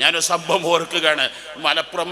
ഞാനൊരു സംഭവം ഓർക്കുകയാണ്. മലപ്പുറം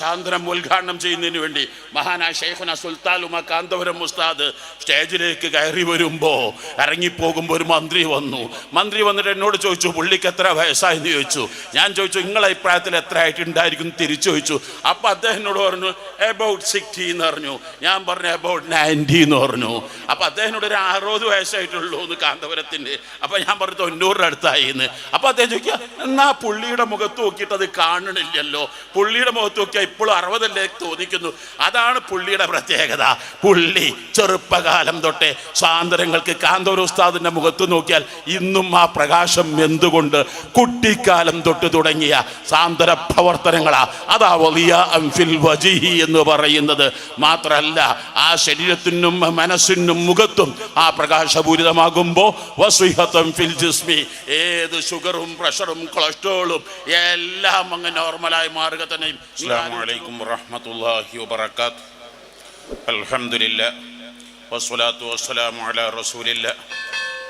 സാന്ദ്രം ഉദ്ഘാടനം ചെയ്യുന്നതിന് വേണ്ടി മഹാനായ ഷെയ്ഖുന സുൽത്താലുമ കാന്തപുരം ഉസ്താദ് സ്റ്റേജിലേക്ക് കയറി വരുമ്പോൾ ഇറങ്ങിപ്പോകുമ്പോൾ ഒരു മന്ത്രി വന്നു. മന്ത്രി വന്നിട്ട് എന്നോട് ചോദിച്ചു പുള്ളിക്ക് എത്ര വയസ്സായെന്ന് ചോദിച്ചു? ഞാൻ ചോദിച്ചു നിങ്ങളെ അഭിപ്രായത്തിൽ എത്ര ആയിട്ടുണ്ടായിരിക്കും? തിരിച്ചു ചോദിച്ചു. അപ്പോൾ അദ്ദേഹം എന്നോട് പറഞ്ഞു എബൌട്ട് സിക്സ്റ്റി എന്ന് പറഞ്ഞു. ഞാൻ പറഞ്ഞു എബൌട്ട് നയന്റി എന്ന് പറഞ്ഞു. അപ്പോൾ അദ്ദേഹത്തിനോട് ഒരു അറുപത് വയസ്സായിട്ടുള്ളൂ എന്ന് കാന്തപുരത്തിന്റെ അപ്പം ഞാൻ പറഞ്ഞു തൊണ്ണൂറിന്റെ അടുത്തായി എന്ന്. അപ്പോൾ അദ്ദേഹം ചോദിക്കുക എന്നാ പുള്ളിയുടെ മുഖത്ത് നോക്കിയിട്ട് അത് കാണണില്ലല്ലോ. പുള്ളിയുടെ മുഖത്ത് നോക്കിയാൽ ഇപ്പോഴും അറുപതല്ലേ തോന്നിക്കുന്നു. അതാണ് പുള്ളിയുടെ പ്രത്യേകത. പുള്ളി ചെറുപ്പകാലം തൊട്ടേ സ്വാതന്ത്ര്യങ്ങൾക്ക് കാന്തോര ഉസ്താദിന്റെ മുഖത്ത് നോക്കിയാൽ ഇന്നും ആ പ്രകാശം എന്തുകൊണ്ട് കുട്ടിക്കാലം തൊട്ട് തുടങ്ങിയ സാന്ത്വന പ്രവർത്തനങ്ങളാ. അതാ വലിയ അംഫിൽ വജിഹി എന്ന് പറയുന്നത്. മാത്രമല്ല ആ ശരീരത്തിനും മനസ്സിനും മുഖത്തും ആ പ്രകാശപൂരിതമാകുമ്പോൾ ഏത് ഷുഗറും പ്രഷറും കൊളസ്ട്രോളും എല്ലാം അങ്ങ് നോർമലായി മാറുക തന്നെ السلام عليكم ورحمة الله وبركاته الحمد لله والصلاة والسلام على رسول الله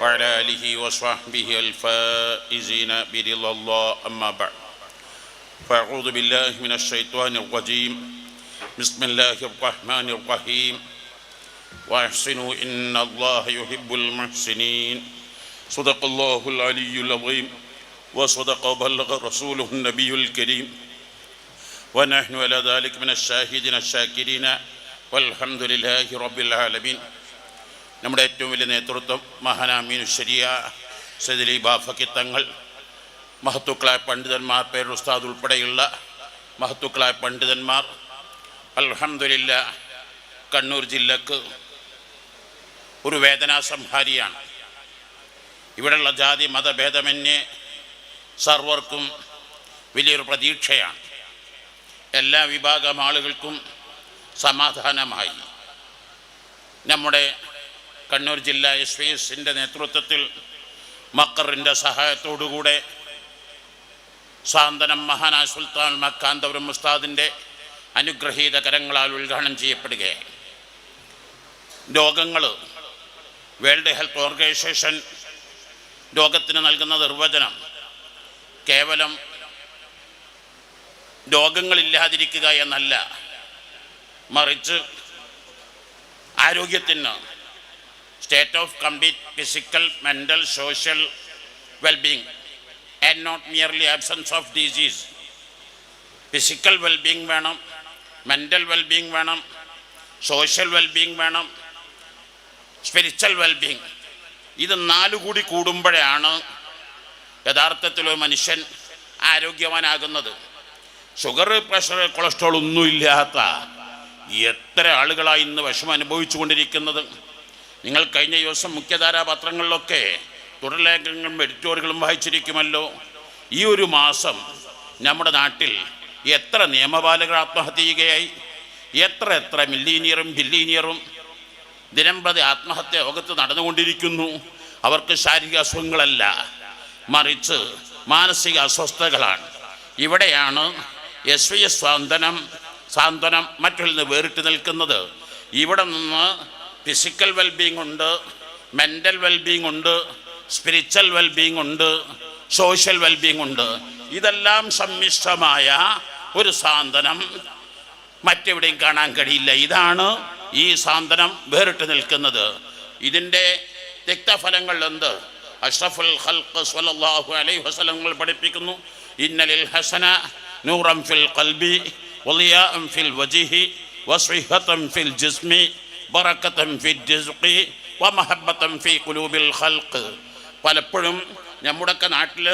وعلى آله وصحبه الفائزين برضا الله أما بعد فأعوذ بالله من الشيطان الرجيم بسم الله الرحمن الرحيم وأحسنوا إن الله يحب المحسنين صدق الله العلي العظيم وصدق وبلغ رسوله النبي الكريم ونحن على ذلك من الشاهدين الشاكرين والحمد لله رب العالمين നമ്മുടെ ഏറ്റവും വലിയ നേതൃത്വം മഹാനാമീൻ ശരിയ സദിലി ബാഫക്കി തങ്ങൾ മഹത്തുക്കളായ പണ്ഡിതന്മാർ പേര് ഉസ്താദ് ഉൾപ്പെടെയുള്ള മഹത്തുക്കളായ പണ്ഡിതന്മാർ അൽഹംദുലില്ല കണ്ണൂർ ജില്ലക്ക് ഒരു വേദനാ സംഹാരിയാണ് ഇവിടെയുള്ള ജാതി മതഭേദമന്യേ സർവർക്കും വലിയൊരു പ്രതീക്ഷയാണ്. എല്ലാ വിഭാഗം ആളുകൾക്കും സമാധാനമായി. നമ്മുടെ കണ്ണൂർ ജില്ലാ എസ് വി എസിന്റെ നേതൃത്വത്തിൽ മക്കറിന്റെ സഹായത്തോടുകൂടെ സാന്തനം മഹാനാ സുൽത്താൻ മക്കാന്തപുരം ഉസ്താദിന്റെ അനുഗ്രഹീത കരങ്ങളാൽ ഉദ്ഘാടനം ചെയ്യപ്പെടുകയായി രോഗങ്ങൾ വേൾഡ് ഹെൽത്ത് ഓർഗനൈസേഷൻ രോഗത്തിന് നൽകുന്ന നിർവചനം കേവലം രോഗങ്ങളില്ലാതിരിക്കുക എന്നല്ല. മറിച്ച് ആരോഗ്യത്തിന് state of complete physical mental social wellbeing and not merely absence of disease physical wellbeing വേണം മെന്റൽ വെൽബീങ് വേണം സോഷ്യൽ വെൽബീങ് വേണം സ്പിരിച്വൽ വെൽബീങ് ഇത് നാലു കൂടി കൂടുമ്പോഴാണ് യഥാർത്ഥത്തിൽ ഒരു മനുഷ്യൻ ആരോഗ്യവാനാകുന്നത്. ഷുഗർ പ്രഷർ കൊളസ്ട്രോൾ ഒന്നുമില്ലാത്ത എത്ര ആളുകളാണ് ഇന്ന് വിഷമം അനുഭവിച്ചു കൊണ്ടിരിക്കുന്നത്. നിങ്ങൾ കഴിഞ്ഞ ദിവസം മുഖ്യധാരാ പത്രങ്ങളിലൊക്കെ തുടർലേഖനങ്ങളും എഡിറ്റോറിയലുകളും വായിച്ചിരിക്കുമല്ലോ. ഈ ഒരു മാസം നമ്മുടെ നാട്ടിൽ എത്ര നിയമപാലകർ ആത്മഹത്യ ചെയ്യുകയായി എത്ര എത്ര മില്ലീനിയറും ബില്ലീനിയറും ദിനം പ്രതി ആത്മഹത്യ ലോകത്ത് നടന്നുകൊണ്ടിരിക്കുന്നു. അവർക്ക് ശാരീരിക അസുഖങ്ങളല്ല. മറിച്ച് മാനസിക അസ്വസ്ഥതകളാണ് ഇവിടെയാണ് S V S Santhwanam Santhwanam മറ്റുള്ള നിന്ന് വേറിട്ട് നിൽക്കുന്നത്. ഇവിടെ നിന്ന് ഫിസിക്കൽ വെൽബീങ് ഉണ്ട് മെന്റൽ വെൽബീങ് ഉണ്ട് സ്പിരിച്വൽ വെൽബീങ് ഉണ്ട് സോഷ്യൽ വെൽബീങ് ഉണ്ട്. ഇതെല്ലാം സമ്മിശ്രമായ ഒരു സാന്ത്വനം മറ്റെവിടെയും കാണാൻ കഴിയില്ല. ഇതാണ് ഈ സാന്ത്വനം വേറിട്ട് നിൽക്കുന്നത്. ഇതിന്റെ രക്തഫലങ്ങൾ അഷ്റഫുൽ ഖൽഖ് സ്വല്ലല്ലാഹു അലൈഹി വസല്ലം പഠിപ്പിക്കുന്നു. ഇന്നലിൽ ഹസന നൂറം ഫിൽ ഖൽബി വലിയാം ഫിൽ വജിഹി വസ്വിഹതൻ ഫിൽ ജിസ്മി ബറക്കതൻ ഫിൽ ജിസ്ഖി വമഹബ്ബതൻ ഫി ഖുലൂബിൽ ഖൽഖ്. പലപ്പോഴും നമ്മുടെയൊക്കെ നാട്ടിൽ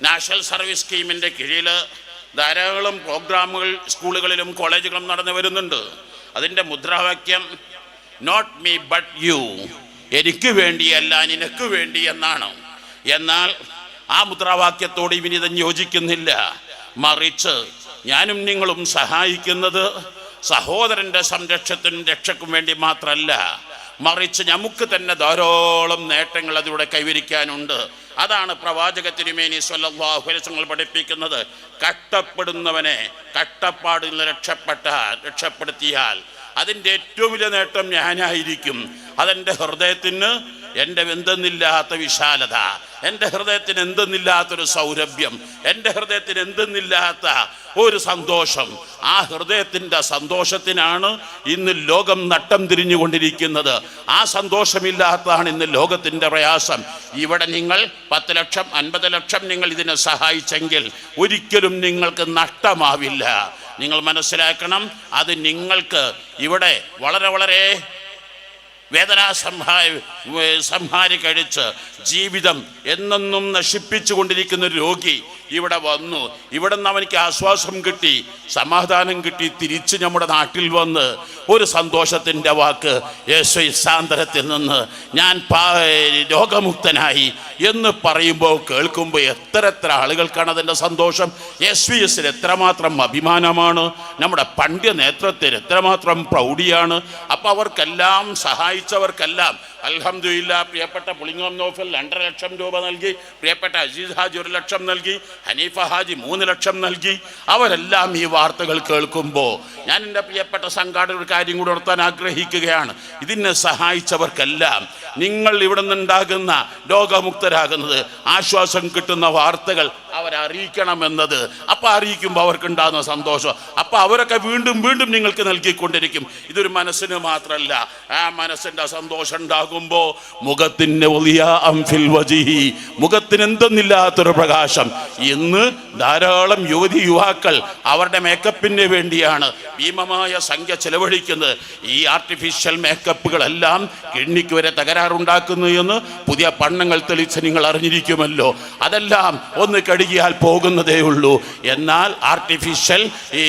നാഷണൽ സർവീസ് സ്കീമിന്റെ കീഴിൽ ധാരാളം പ്രോഗ്രാമുകൾ സ്കൂളുകളിലും കോളേജുകളിലും നടന്നു വരുന്നുണ്ട്. അതിന്റെ മുദ്രാവാക്യം നോട്ട് മീ ബട്ട് യു. എനിക്ക് വേണ്ടിയല്ല നിനക്ക് വേണ്ടി എന്നാണ്. എന്നാൽ ആ മുദ്രാവാക്യത്തോട് ഇവനിതം യോജിക്കുന്നില്ല. മറിച്ച് ഞാനും നിങ്ങളും സഹായിക്കുന്നത് സഹോദരന്റെ സംരക്ഷത്തിനും രക്ഷക്കും വേണ്ടി മാത്രല്ല. മറിച്ച് നമുക്ക് തന്നെ ധാരാളം നേട്ടങ്ങൾ അതിലൂടെ കൈവരിക്കാനുണ്ട്. അതാണ് പ്രവാചക തിരുമേനി വസല്ലം പഠിപ്പിക്കുന്നത്. കഷ്ടപ്പെടുന്നവനെ കഷ്ടപ്പാടിൽ നിന്ന് രക്ഷപ്പെട്ടാൽ രക്ഷപ്പെടുത്തിയാൽ അതിന്റെ ഏറ്റവും വലിയ നേട്ടം ഞാനായിരിക്കും. അതെന്റെ ഹൃദയത്തിന് എന്റെ എന്തെന്നില്ലാത്ത വിശാലത. എന്റെ ഹൃദയത്തിന് എന്തെന്നില്ലാത്തൊരു സൗരഭ്യം. എന്റെ ഹൃദയത്തിന് എന്തെന്നില്ലാത്ത ഒരു സന്തോഷം. ആ ഹൃദയത്തിന്റെ സന്തോഷത്തിനാണ് ഇന്ന് ലോകം നട്ടം തിരിഞ്ഞുകൊണ്ടിരിക്കുന്നത്. ആ സന്തോഷമില്ലാത്തതാണ് ഇന്ന് ലോകത്തിന്റെ പ്രയാസം. ഇവിടെ നിങ്ങൾ പത്ത് ലക്ഷം അൻപത് ലക്ഷം നിങ്ങൾ ഇതിനെ സഹായിച്ചെങ്കിൽ ഒരിക്കലും നിങ്ങൾക്ക് നഷ്ടമാവില്ല. നിങ്ങൾ മനസ്സിലാക്കണം അത് നിങ്ങൾക്ക് ഇവിടെ വളരെ വളരെ വേദനാ സംഹാര കഴിച്ച് ജീവിതം എന്നെന്നും നശിപ്പിച്ചു കൊണ്ടിരിക്കുന്ന രോഗി ഇവിടെ വന്നു. ഇവിടെ നിന്ന് അവനിക്ക് ആശ്വാസം കിട്ടി സമാധാനം കിട്ടി തിരിച്ച് നമ്മുടെ നാട്ടിൽ വന്ന് ഒരു സന്തോഷത്തിന്റെ വാക്ക് യേശു ഇസാന്തരത്തിൽ നിന്ന് ഞാൻ രോഗമുക്തനായി. എന്ന് പറയുമ്പോൾ കേൾക്കുമ്പോൾ എത്ര എത്ര ആളുകൾക്കാണ് അതിന്റെ സന്തോഷം? എസ് എത്രമാത്രം അഭിമാനമാണ്. നമ്മുടെ പണ്ഡ്യ നേതൃത്വത്തിൽ എത്രമാത്രം പ്രൗഢിയാണ്. അപ്പോൾ അവർക്കെല്ലാം സഹായിച്ചവർക്കെല്ലാം അൽഹംദുലില്ലാ പ്രിയപ്പെട്ട പുളിങ്ങോം നോഫൽ രണ്ടര ലക്ഷം രൂപ നൽകി. പ്രിയപ്പെട്ട അസീസ് ഹാജി ഒരു ലക്ഷം നൽകി. ഹനീഫ ഹാജി മൂന്ന് ലക്ഷം നൽകി. അവരെല്ലാം ഈ വാർത്തകൾ കേൾക്കുമ്പോൾ ഞാൻ എന്റെ പ്രിയപ്പെട്ട സംഘാടക ഒരു കാര്യം കൂടെ ഉണർത്താൻ ആഗ്രഹിക്കുകയാണ്. ഇതിനെ സഹായിച്ചവർക്കെല്ലാം നിങ്ങൾ ഇവിടെ നിന്നുണ്ടാകുന്ന രോഗമുക്തരാകുന്നത് ആശ്വാസം കിട്ടുന്ന വാർത്തകൾ അവരറിയിക്കണമെന്നത്. അപ്പം അറിയിക്കുമ്പോൾ അവർക്കുണ്ടാകുന്ന സന്തോഷം. അപ്പം അവരൊക്കെ വീണ്ടും വീണ്ടും നിങ്ങൾക്ക് നൽകിക്കൊണ്ടിരിക്കും. ഇതൊരു മനസ്സിന് മാത്രമല്ല ആ മനസ്സിന്റെ സന്തോഷം ഉണ്ടാകുമ്പോൾ അംഫിൽ വജിഹി. മുഖത്തിന് എന്തെന്നില്ലാത്തൊരു പ്രകാശം. ഇന്ന് ധാരാളം യുവതി യുവാക്കൾ അവരുടെ മേക്കപ്പിന് വേണ്ടിയാണ് ഭീമമായ സംഖ്യ ചെലവഴിക്കുന്നത്. ഈ ആർട്ടിഫിഷ്യൽ മേക്കപ്പുകളെല്ലാം കിഡ്നിക്ക് വരെ തകരാറുണ്ടാക്കുന്നു എന്ന് പുതിയ പണ്ണങ്ങൾ തെളിച്ച് നിങ്ങൾ അറിഞ്ഞിരിക്കുമല്ലോ. അതെല്ലാം ഒന്ന് കഴുകിയാൽ പോകുന്നതേ ഉള്ളൂ. എന്നാൽ ആർട്ടിഫിഷ്യൽ ഈ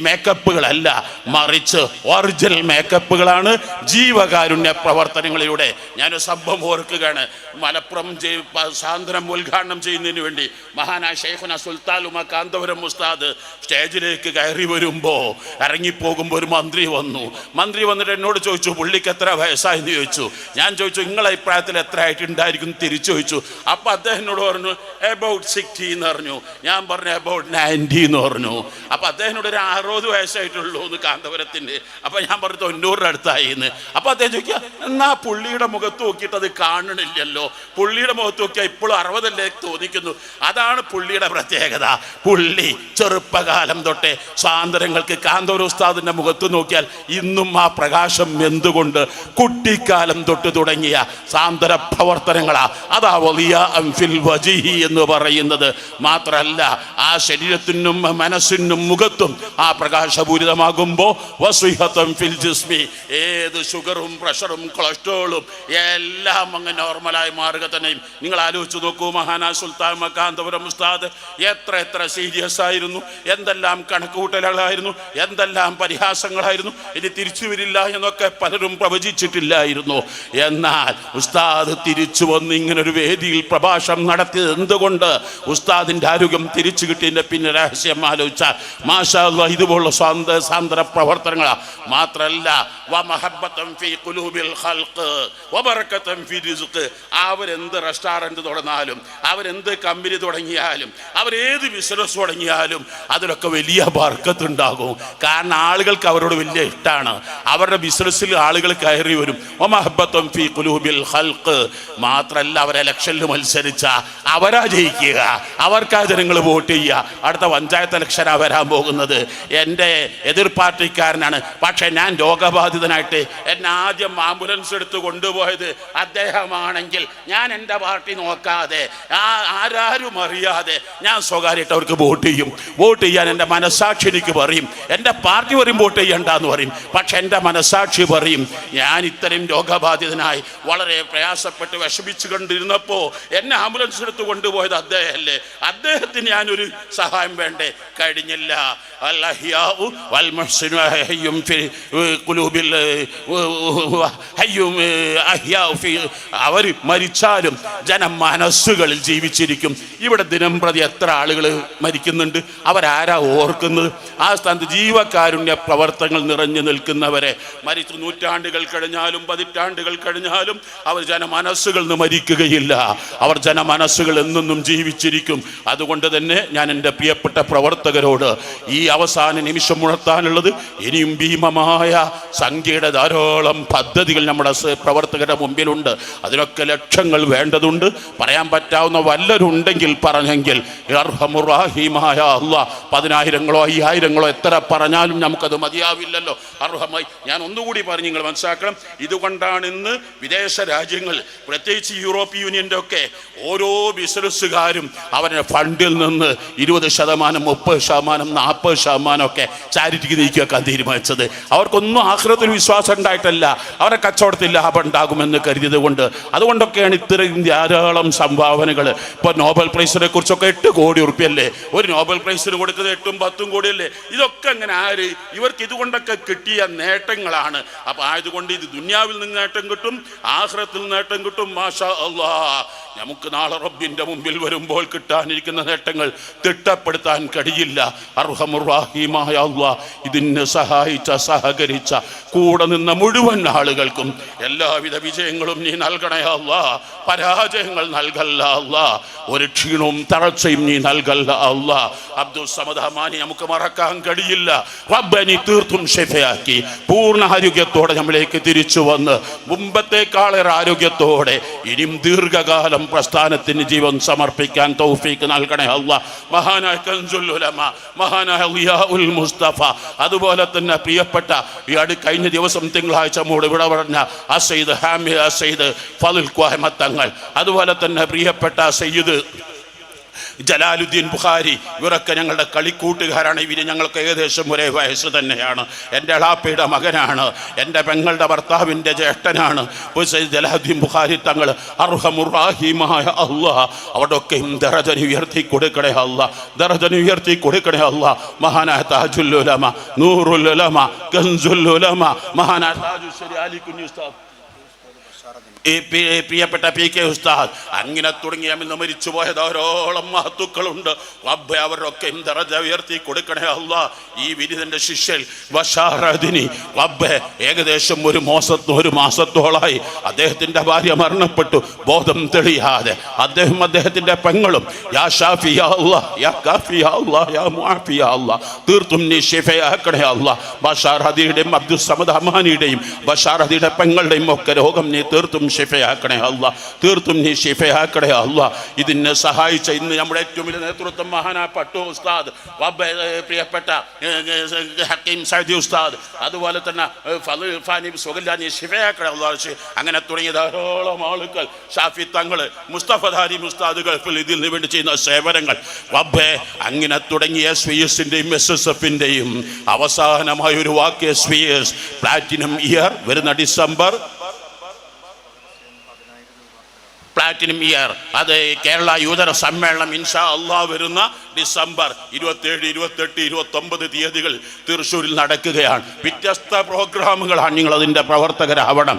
മേക്കപ്പുകളല്ല മറിച്ച് ഒറിജിനൽ മേക്കപ്പുകളാണ് ജീവകാരുണ്യ പ്രവർത്തനങ്ങളിലൂടെ ഞാൻ സംഭവം ഓർക്കുകയാണ്. മലപ്പുറം സാന്ദ്രം ഉദ്ഘാടനം ചെയ്യുന്നതിന് വേണ്ടി മഹാനായ ഷെയ്ഖുന സുൽത്താൽ ഉമ കാന്തപുരം ഉസ്താദ് സ്റ്റേജിലേക്ക് കയറി വരുമ്പോൾ ഇറങ്ങിപ്പോകുമ്പോൾ ഒരു മന്ത്രി വന്നു. മന്ത്രി വന്നിട്ട് എന്നോട് ചോദിച്ചു പുള്ളിക്ക് എത്ര വയസ്സായി എന്ന് ചോദിച്ചു? ഞാൻ ചോദിച്ചു നിങ്ങളെ അഭിപ്രായത്തിൽ എത്ര ആയിട്ടുണ്ടായിരിക്കും? തിരിച്ചു ചോദിച്ചു. അപ്പോൾ അദ്ദേഹം എന്നോട് പറഞ്ഞു എബൌട്ട് സിക്സ്റ്റി എന്ന് പറഞ്ഞു. ഞാൻ പറഞ്ഞു എബൌട്ട് നയന്റി എന്ന് പറഞ്ഞു. അപ്പോൾ അദ്ദേഹത്തിനോട് ഒരു അറുപത് വയസ്സായിട്ടുള്ളൂ എന്ന് കാന്തപുരത്തിന്റെ. അപ്പോൾ ഞാൻ പറഞ്ഞു തൊണ്ണൂറിന്റെ അടുത്തായി എന്ന്. അപ്പോൾ അദ്ദേഹം ചോദിക്കുക എന്നാ പുള്ളിയുടെ മുഖത്ത് നോക്കിയിട്ട് അത് കാണണില്ലല്ലോ. പുള്ളിയുടെ മുഖത്ത് നോക്കിയാൽ ഇപ്പോഴും അറുപതല്ലേ തോന്നിക്കുന്നു. അതാണ് പുള്ളിയുടെ പ്രത്യേകത. പുള്ളി ചെറുപ്പകാലം തൊട്ടേ സ്വാതന്ത്ര്യങ്ങൾക്ക് കാന്തോര ഉസ്താദിന്റെ മുഖത്ത് നോക്കിയാൽ ഇന്നും ആ പ്രകാശം എന്തുകൊണ്ട് കുട്ടിക്കാലം തൊട്ട് തുടങ്ങിയ സാന്ത്വന പ്രവർത്തനങ്ങളാ. അതാ വലിയ അംഫിൽ വജിഹി എന്ന് പറയുന്നത്. മാത്രമല്ല ആ ശരീരത്തിനും മനസ്സിനും മുഖത്തും ആ പ്രകാശപൂരിതമാകുമ്പോൾ ഫിൽ ഏത് ഷുഗറും പ്രഷറും കൊളസ്ട്രോളും എല്ലാം അങ്ങ് നോർമലായി മാറുക തന്നെയും. നിങ്ങൾ ആലോചിച്ച് നോക്കൂ മഹാനാ സുൽത്താൻ മക്കാന്തപുരം ഉസ്താദ് എത്ര എത്ര സീരിയസ് ആയിരുന്നു. എന്തെല്ലാം കണക്കുകൂട്ടലുകളായിരുന്നു. എന്തെല്ലാം പരിഹാസങ്ങളായിരുന്നു. ഇനി തിരിച്ചു വരില്ല എന്നൊക്കെ പലരും പ്രവചിച്ചിട്ടില്ലായിരുന്നു. എന്നാൽ ഉസ്താദ് തിരിച്ചു വന്ന് ഇങ്ങനെ ഒരു വേദിയിൽ പ്രഭാഷണം നടത്തിയത് എന്തുകൊണ്ട്? ഉസ്താദിന്റെ ആരോഗ്യം തിരിച്ചു കിട്ടിയതിന്റെ പിന്നെ രഹസ്യം ആലോചിച്ചാൽ മാഷാ ഇതുപോലുള്ള സ്വാന്ത സ്വാതന്ത്ര്യ പ്രവർത്തനങ്ങളാണ് മാത്രല്ല വ മഹബത്തം ഫി കുലൂബിൽ റിസ്ഖ് അവരെന്ത് റെസ്റ്റോറന്റ് തുടർന്നാലും അവരെന്ത് കമ്പനി തുടങ്ങിയാലും അവരേത് ബിസിനസ് തുടങ്ങിയാലും അതിലൊക്കെ വലിയ ബർക്കത്ത് ഉണ്ടാകും കാരണം ആളുകൾക്ക് അവരോട് വലിയ ഇഷ്ടമാണ് അവരുടെ ബിസിനസ്സിൽ ആളുകൾ കയറി വരും. ഒമഹബത്തം ഫീ ഖുലൂബിൽ ഖൽഖ്. മാത്രല്ല അവർ ഇലക്ഷനിൽ മത്സരിച്ച അവരാ ജയിക്കുക. അവർക്കാ ജനങ്ങൾ വോട്ട് ചെയ്യുക. അടുത്ത പഞ്ചായത്ത് ഇലക്ഷനാ വരാൻ പോകുന്നത്. എന്റെ എതിർ പാർട്ടിക്കാരനാണ്. പക്ഷെ ഞാൻ രോഗബാധിതനായിട്ട് എന്നെ ആദ്യം ആംബുലൻസ് എടുത്ത് കൊണ്ടുപോയത് അദ്ദേഹമാണെങ്കിൽ ഞാൻ എന്റെ പാർട്ടി നോക്കാതെ ആ- ആരാരും അറിയാതെ ഞാൻ സ്വകാര്യമായിട്ട് അവർക്ക് വോട്ട് ചെയ്യും. വോട്ട് ചെയ്യാൻ എന്റെ മനസാക്ഷി എനിക്ക് പറയും. എന്റെ പാർട്ടി പറയും വോട്ട് ചെയ്യണ്ടെന്ന് പറയും. പക്ഷെ എന്റെ മനസാക്ഷി പറയും ഞാൻ ഇത്രയും രോഗബാധിതനായി വളരെ പ്രയാസപ്പെട്ട് വിഷമിച്ചു കൊണ്ടിരുന്നപ്പോൾ എന്നെ ആംബുലൻസ് എടുത്ത് കൊണ്ടുപോയത് അദ്ദേഹമല്ലേ അദ്ദേഹത്തിന് ഞാനൊരു സഹായം വേണ്ടേ? കഴിഞ്ഞില്ല. അല്ലഹിയാവു അവർ മരിച്ചാലും ജനം മനസ്സുകളിൽ ജീവിച്ചിരിക്കും. ഇവിടെ ദിനം പ്രതി എത്ര ആളുകൾ മരിക്കുന്നുണ്ട്? അവരാരാ ഓർക്കുന്നത്? ആ സ്ഥാനത്ത് ജീവകാരുണ്യ പ്രവർത്തനങ്ങൾ നിറഞ്ഞു നിൽക്കുന്നവരെ മരിച്ചു നൂറ്റാണ്ടുകൾ കഴിഞ്ഞാലും പതിറ്റാണ്ടുകൾ കഴിഞ്ഞാലും അവർ ജനമനസ്സുകളിൽ നിന്ന് മരിക്കുകയില്ല. അവർ ജനമനസ്സുകൾ എന്നും ജീവിച്ചിരിക്കും. അതുകൊണ്ട് തന്നെ ഞാൻ എന്റെ പ്രിയപ്പെട്ട പ്രവർത്തകരോട് ഈ അവസാന നിമിഷം ഉണർത്താനുള്ളത് ഇനിയും ഭീമമായ സംഖ്യയുടെ ധാരാളം പദ്ധതികൾ നമ്മുടെ പ്രവർത്തകരുടെ മുമ്പിലുണ്ട്. അതിനൊക്കെ ലക്ഷങ്ങൾ വേണ്ടതുണ്ട്. പറയാൻ പറ്റാവുന്ന വല്ലരുണ്ടെങ്കിൽ പറഞ്ഞെങ്കിൽ അർഹമുറാഹിമായ അള്ളാ പതിനായിരങ്ങളോ അയ്യായിരങ്ങളോ എത്ര പറഞ്ഞാലും നമുക്കത് മതിയാവില്ലല്ലോ. അർഹമായി. ഞാൻ ഒന്നുകൂടി പറഞ്ഞു നിങ്ങൾ മനസ്സിലാക്കണം. ഇതുകൊണ്ടാണ് ഇന്ന് വിദേശ രാജ്യങ്ങൾ പ്രത്യേകിച്ച് യൂറോപ്യൻ യൂണിയന്റെ ഒക്കെ ഓരോ ബിസിനസ്സുകാരും അവരുടെ ഫണ്ടിൽ നിന്ന് ഇരുപത് ശതമാനം മുപ്പത് ശതമാനം നാൽപ്പത് ശതമാനം ഒക്കെ ചാരിറ്റിക്ക് നീക്കിവെക്കാൻ തീരുമാനിച്ചത്. അവർക്കൊന്നും ആഹ്ലത്തിൽ വിശ്വാസം ഉണ്ടായിട്ടല്ല. അവരുടെ കച്ചവടത്തിൽ ലാഭം ഉണ്ടാകുമെന്ന് കരുതിയത് കൊണ്ട് അതുകൊണ്ടൊക്കെയാണ് ഇത്രയും ധാരാളം സംഭാവനകൾ ഇപ്പോൾ നോബൽ പ്രൈസിനെ കുറിച്ചൊക്കെ എട്ട് കോടി ഉറുപ്പ്യല്ലേ? ഒരു നോബൽ പ്രൈസിന് കൊടുക്കുന്നത് എട്ടും പത്തും കോടിയല്ലേ? ഇതൊക്കെ അങ്ങനെ ആര്? ഇവർക്ക് ഇതുകൊണ്ടൊക്കെ കിട്ടിയ നേട്ടങ്ങളാണ്. അപ്പൊ ആയതുകൊണ്ട് ഇത് ദുന്യാവിൽ നിന്ന് നേട്ടം കിട്ടും ആഹ്റത്തിൽ നേട്ടം കിട്ടും മാഷാ അള്ളാ. നമുക്ക് നാളെ റബ്ബിന്റെ മുമ്പിൽ വരുമ്പോൾ കിട്ടാനിരിക്കുന്ന നേട്ടങ്ങൾ തിട്ടപ്പെടുത്താൻ കഴിയില്ല. അർഹമുറാഹിമായ ഇതിന് സഹായിച്ച സഹകരിച്ച കൂടെ നിന്ന മുഴുവൻ ആളുകൾക്കും എല്ലാവിധ വിജയങ്ങളും നീ നൽകണേ പരാജയങ്ങൾ നൽകല്ല അല്ല. ഒരു ക്ഷീണവും തളർച്ചയും നീ നൽകല്ല അല്ല. അബ്ദുൽ സമദ് ഹമാനി നമുക്ക് മറക്കാൻ കഴിയില്ല. റബ്ബനി തീർത്തും ഷെഫയാക്കി പൂർണ ആരോഗ്യത്തോടെ നമ്മളേക്ക് തിരിച്ചു വന്ന് മുമ്പത്തേക്കാളേറെ ആരോഗ്യത്തോടെ ഇനിയും ദീർഘകാലം പ്രസ്ഥാനത്തിന് ജീവൻ സമർപ്പിക്കാൻ തൗഫീക്ക് നൽകണേ അല്ല. മഹാനായ കൻസുൽ ഉലമ മഹാനായ ലിയാഉൽ മുസ്തഫ അതുപോലെ തന്നെ പ്രിയപ്പെട്ട ഈ അടു കഴിഞ്ഞ ദിവസം തിങ്കളാഴ്ച മൂട് ഇവിടെ പറഞ്ഞ അസൈദ് ഹാമി അസൈദ് ഫലുൽ തങ്ങൾ അതുപോലെ തന്നെ പ്രിയപ്പെട്ട സയ്യിദ് ജലാലുദ്ദീൻ ബുഖാരി ഇവരൊക്കെ ഞങ്ങളുടെ കളിക്കൂട്ടുകാരാണ്. ഇവർ ഞങ്ങൾക്ക് ഏകദേശം ഒരേ വയസ്സ് തന്നെയാണ്. എന്റെ അളാപ്പയുടെ മകനാണ്. എന്റെ പെങ്ങളുടെ ഭർത്താവിന്റെ ജ്യേഷ്ഠനാണ്. ജലാലുദ്ദീൻ ബുഖാരി തങ്ങൾ അർഹമുറാഹിമായ അള്ളാഹ അവിടെയൊക്കെയും ദറജന് ഉയർത്തി കൊടുക്കണേ അല്ല ദറജന് ഉയർത്തി കൊടുക്കണേ അല്ല മഹാനായ താജുല്ലുലമ നൂറുല്ലുലമ ഗൻസുല്ലുലമ മഹാനായ താജുശ്ശേരി അലി കുഞ്ഞു ഉസ്താദ്. ഈ പ്രിയപ്പെട്ട പി കെ ഉസ്താദ്. അങ്ങനെ തുടങ്ങിയ മരിച്ചു മരിച്ചുപോയ ധാരോളം മഹത്തുക്കളുണ്ട്. അബ്ബ അവരൊക്കെ ദറജ ഉയർത്തി കൊടുക്കണേ അല്ല ഈ വിരുദ്ധന്റെ ശിഷ്യൽ വഷാറദിനി അബ്ബ ഏകദേശം ഒരു മാസത്തോ ഒരു മാസത്തോളായി അദ്ദേഹത്തിന്റെ ഭാര്യ മരണപ്പെട്ടു. ബോധം തെളിയാതെ അദ്ദേഹം അദ്ദേഹത്തിന്റെ പെങ്ങളും യാ ഷാഫി യാ യാ തീർത്തും നീ ഷിഫയാക്കണേ ബഷാർ ഹദിയുടെയും അബ്ദുൽ സമദ് അമാനിയുടെയും ബഷാർ ഹദിയുടെ പെങ്ങളുടെയും ഒക്കെ രോഗം നീ തീർത്തും ഷിഫയാക്കണേ അല്ല. തീർത്തും നീ ഷിഫയാക്കണേ അല്ല. ഇതിനെ സഹായിച്ച ഇന്ന് നമ്മുടെ ഏറ്റവും വലിയ നേതൃത്വം മഹാനാ പട്ടു ഉസ്താദ് പ്രിയപ്പെട്ട ഹക്കീം സൈദി ഉസ്താദ് അതുപോലെ തന്നെ ഏ, ഫൾ ഫാനി സുഗല്ല നീ ഷിഫയാക്കണേ അള്ളാഹ് അങ്ങനെ തുടങ്ങിയ ധാരാളം ആളുകൾ ഷാഫി തങ്ങൾ മുസ്തഫ ധാരി ഇതിൽ നിന്ന് വേണ്ടി ചെയ്യുന്ന സേവനങ്ങൾ വബ്ബേ അങ്ങനെ തുടങ്ങിയ എസ് എസ് എസ് എഫിന്റെയും അവസാനമായ ഒരു വാക്ക് എസ് പ്ലാറ്റിനം ഇയർ വരുന്ന ഡിസംബർ പ്ലാറ്റിനം ഇയർ അത് കേരള യുവജന സമ്മേളനം ഇൻഷാ അള്ളാ വരുന്ന ഡിസംബർ ഇരുപത്തേഴ് ഇരുപത്തെട്ട് ഇരുപത്തൊമ്പത് തീയതികൾ തൃശ്ശൂരിൽ നടക്കുകയാണ്. വ്യത്യസ്ത പ്രോഗ്രാമുകളാണ് നിങ്ങൾ അതിന്റെ പ്രവർത്തകരാവണം.